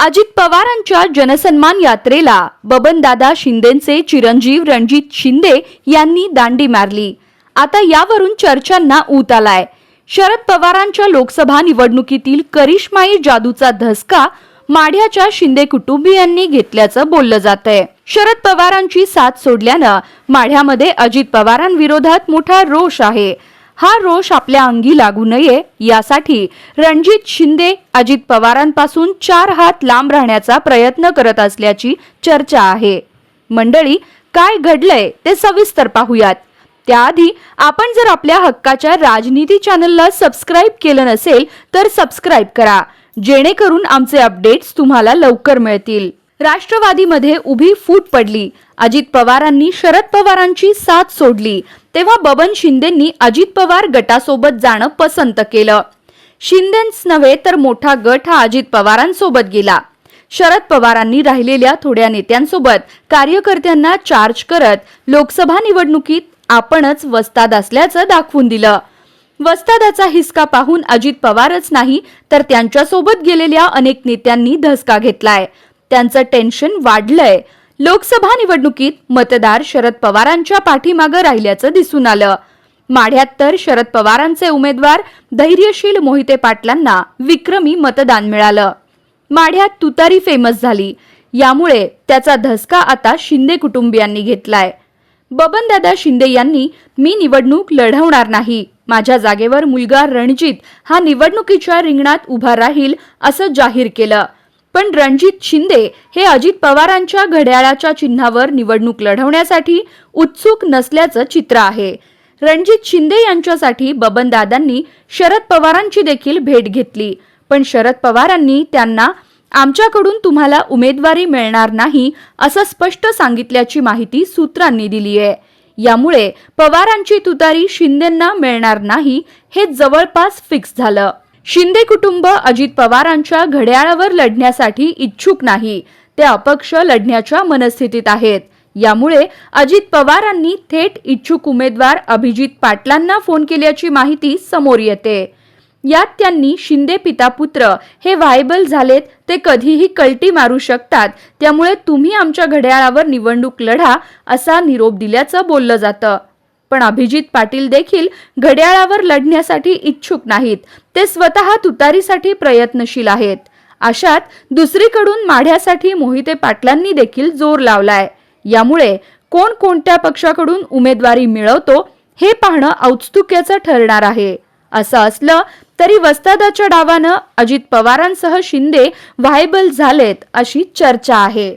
अजित पवारांच्या जनसन्मान यात्रेला बबनदादा शिंदेचे चिरंजीव रणजित शिंदे यांनी दांडी मारली. आता यावरून चर्चांना ऊत आलाय. शरद पवारांच्या लोकसभा निवडणुकीतील करिश्माई जादूचा धसका माढ्याच्या शिंदे कुटुंबियांनी घेतल्याचं बोललं जात आहे शरद पवारांची साथ सोडल्यानं माढ्यामध्ये अजित पवारांविरोधात मोठा रोष आहे. हा रोष आपल्या अंगी लागू नये यासाठी रणजित शिंदे अजित पवारांपासून चार हात लांब राहण्याचा प्रयत्न करत असल्याची चर्चा आहे. मंडळी काय घडलंय ते सविस्तर पाहूयात. त्याआधी आपण जर आपल्या हक्काच्या राजनीती चॅनलला सबस्क्राईब केलं नसेल तर सबस्क्राईब करा. जेणेकरून आमचे अपडेट्स तुम्हाला लवकर मिळतील. राष्ट्रवादीमध्ये उभी फूट पडली. अजित पवारांनी शरद पवारांची साथ सोडली. तेव्हा बबन शिंदेंनी अजित पवार गटासोबत जाणं पसंत केलं. शिंदेच नव्हे तर मोठा गट हा अजित पवारांसोबत गेला. शरद पवारांनी राहिलेल्या थोड्या नेत्यांसोबत कार्यकर्त्यांना चार्ज करत लोकसभा निवडणुकीत आपणच वस्ताद असल्याचं दाखवून दिलं. वस्तादाचा हिसका पाहून अजित पवारच नाही तर त्यांच्यासोबत गेलेल्या अनेक नेत्यांनी धसका घेतलाय. त्यांचं टेन्शन वाढलंय. लोकसभा निवडणुकीत मतदार शरद पवारांच्या पाठीमागं राहिल्याचं दिसून आलं. माढ्यात तर शरद पवारांचे उमेदवार धैर्यशील मोहिते पाटलांना विक्रमी मतदान मिळालं. माढ्यात तुतारी फेमस झाली. यामुळे त्याचा धसका आता शिंदे कुटुंबियांनी घेतलाय. बबनदादा शिंदे यांनी मी निवडणूक लढवणार नाही. माझ्या जागेवर मुलगा रणजित हा निवडणुकीच्या रिंगणात उभा राहील असं जाहीर केलं. पण रणजित शिंदे हे अजित पवारांच्या घड्याळाच्या चिन्हावर निवडणूक लढवण्यासाठी उत्सुक नसल्याचं चित्र आहे. रणजित शिंदे यांच्यासाठी बबनदादांनी शरद पवारांची देखील भेट घेतली. पण शरद पवारांनी त्यांना आमच्याकडून तुम्हाला उमेदवारी मिळणार नाही असं स्पष्ट सांगितल्याची माहिती सूत्रांनी दिली आहे. यामुळे पवारांची तुतारी शिंदेंना मिळणार नाही हे जवळपास फिक्स झालं. शिंदे कुटुंब अजित पवारांच्या घड्याळावर लढण्यासाठी इच्छुक नाही. ते अपक्ष लढण्याच्या मनस्थितीत आहेत. यामुळे अजित पवारांनी थेट इच्छुक उमेदवार अभिजित पाटलांना फोन केल्याची माहिती समोर येते. यात त्यांनी शिंदे पिता पुत्र हे व्हायबल झालेत ते कधीही कल्टी मारू शकतात त्यामुळे तुम्ही आमच्या घड्याळावर निवडणूक लढा असा निरोप दिल्याचं बोललं जातं. पण अभिजित पाटील देखील घड्याळावर लढण्यासाठी इच्छुक नाहीत. ते स्वतः तुतारीसाठी प्रयत्नशील आहेत. अशात दुसरीकडून माढ्यासाठी मोहिते पाटलांनी देखील जोर लावलाय. यामुळे कोण कोणत्या पक्षाकडून उमेदवारी मिळवतो हे पाहणं औत्सुक्याचं ठरणार आहे. असं असलं तरी वस्तादाच्या डावानं अजित पवारांसह शिंदे व्हायबल झालेत अशी चर्चा आहे.